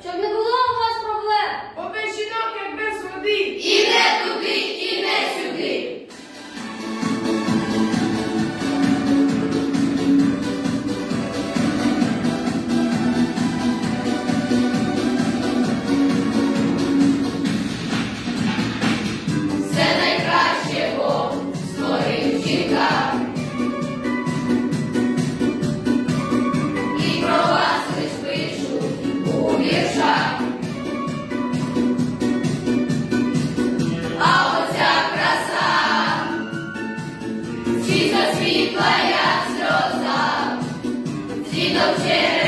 小学 світла, як зроза, світом через.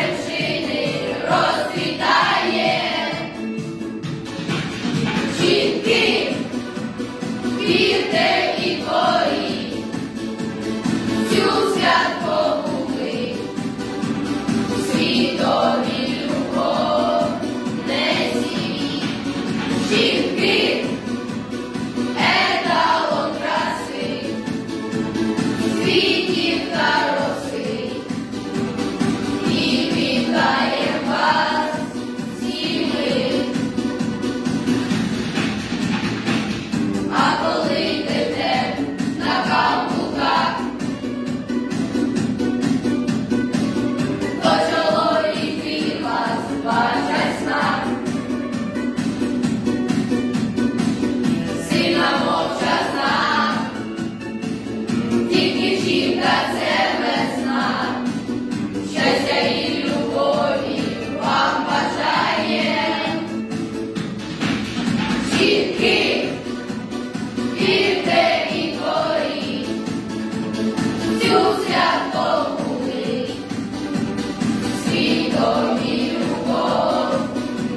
домі любов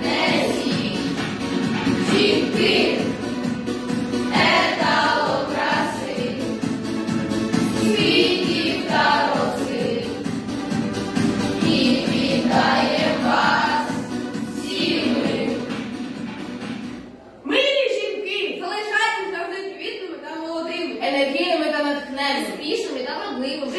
не сій. Жінки етало краси, світів та роси, і вітає вас сіми. Милі жінки, залишайтеся завжди квітними та молодими, енергійними та натхненими, спішними та родливими.